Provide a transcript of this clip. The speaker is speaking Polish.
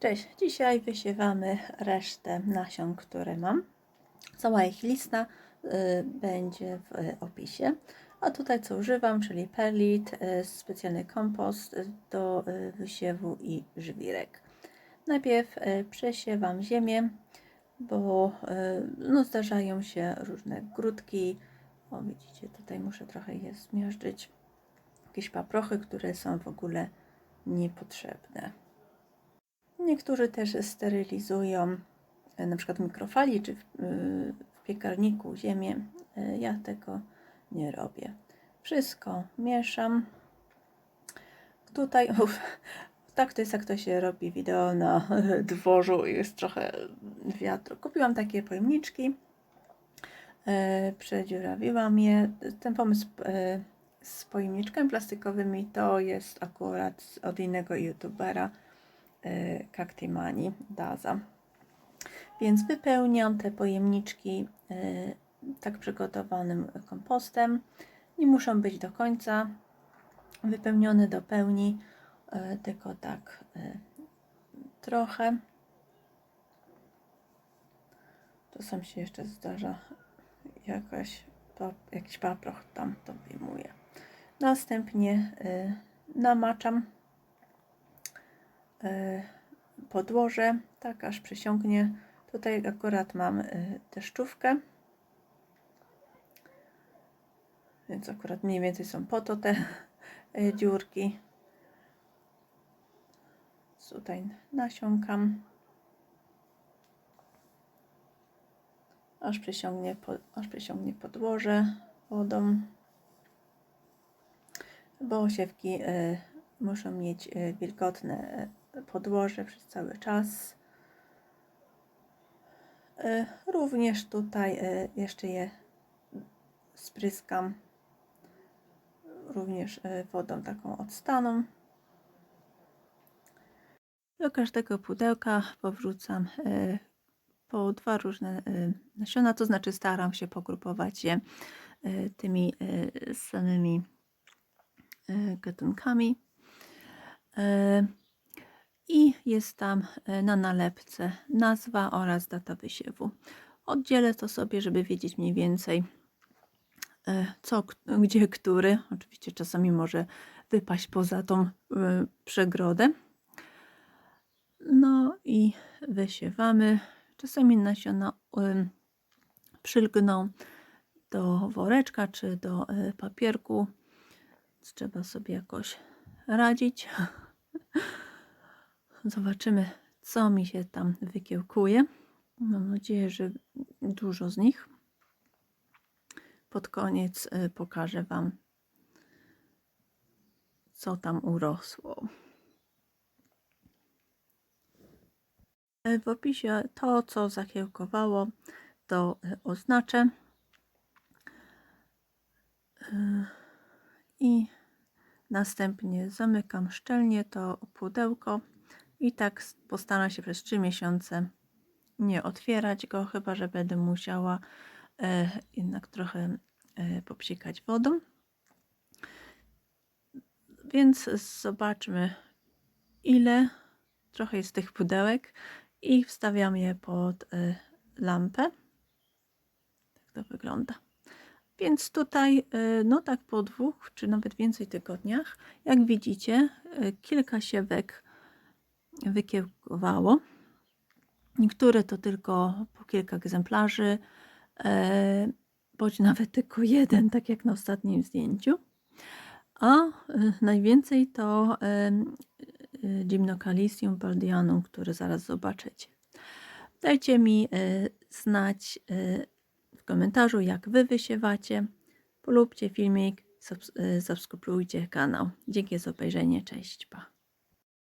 Cześć, dzisiaj wysiewamy resztę nasion, które mam. Cała ich lista y, będzie w y, opisie. A tutaj co używam, czyli perlit, y, specjalny kompost do wysiewu i żwirek. Najpierw przesiewam ziemię, bo no, zdarzają się różne grudki. O widzicie, tutaj muszę trochę je zmiażdżyć. Jakieś paprochy, które są w ogóle niepotrzebne. Niektórzy też sterylizują e, na przykład w mikrofali czy w, y, w piekarniku ziemię. E, Ja tego nie robię. Wszystko mieszam. Tutaj, uf, tak to jest jak to się robi wideo na dworzu jest trochę wiatru. Kupiłam takie pojemniczki. E, Przedziurawiłam je. Ten pomysł e, z pojemniczkami plastikowymi to jest akurat od innego youtubera. Y, Kaktimani Daza. Więc wypełniam te pojemniczki y, tak przygotowanym kompostem. Nie muszą być do końca wypełnione do pełni, y, tylko tak y, trochę. Czasem się jeszcze zdarza jakaś, jakiś paproch tam to wyjmuję. Następnie y, namaczam y, podłoże, tak aż przesiągnie. Tutaj akurat mam y, deszczówkę, więc akurat mniej więcej są po to te y, dziurki. Tutaj nasiąkam, aż przesiągnie, po, aż przesiągnie podłoże wodą, bo osiewki y, muszą mieć wilgotne podłoże przez cały czas. Y, Również tutaj y, jeszcze je spryskam również y, wodą taką odstaną. Do każdego pudełka powrzucam po dwa różne nasiona, to znaczy staram się pogrupować je tymi samymi gatunkami. I jest tam y, na nalepce nazwa oraz data wysiewu. Oddzielę to sobie, żeby wiedzieć mniej więcej y, co, gdzie, który. Oczywiście czasami może wypaść poza tą y, przegrodę. No i wysiewamy. Czasami nasiona przylgną do woreczka czy do papierku. Trzeba sobie jakoś radzić. Zobaczymy, co mi się tam wykiełkuje. Mam nadzieję, że dużo z nich. Pod koniec y, pokażę Wam, co tam urosło. W opisie to, co zakiełkowało, to y, oznaczę. Y, I następnie zamykam szczelnie to pudełko i tak postaram się przez 3 miesiące nie otwierać go, chyba że będę musiała e, jednak trochę e, popsikać wodą. Więc zobaczmy, ile trochę jest tych pudełek i wstawiam je pod y, lampę. Tak to wygląda. Więc tutaj, y, no tak po dwóch, czy nawet więcej tygodniach, jak widzicie, y, kilka siewek wykiełkowało. Niektóre to tylko po kilka egzemplarzy, e, bądź nawet tylko jeden, tak jak na ostatnim zdjęciu. A y, najwięcej to em, y, Gymnocalcium baldianum, który zaraz zobaczycie. Dajcie mi znać w komentarzu, jak wy wysiewacie. Polubcie filmik, subs- subskrybujcie kanał. Dzięki za obejrzenie. Cześć, pa.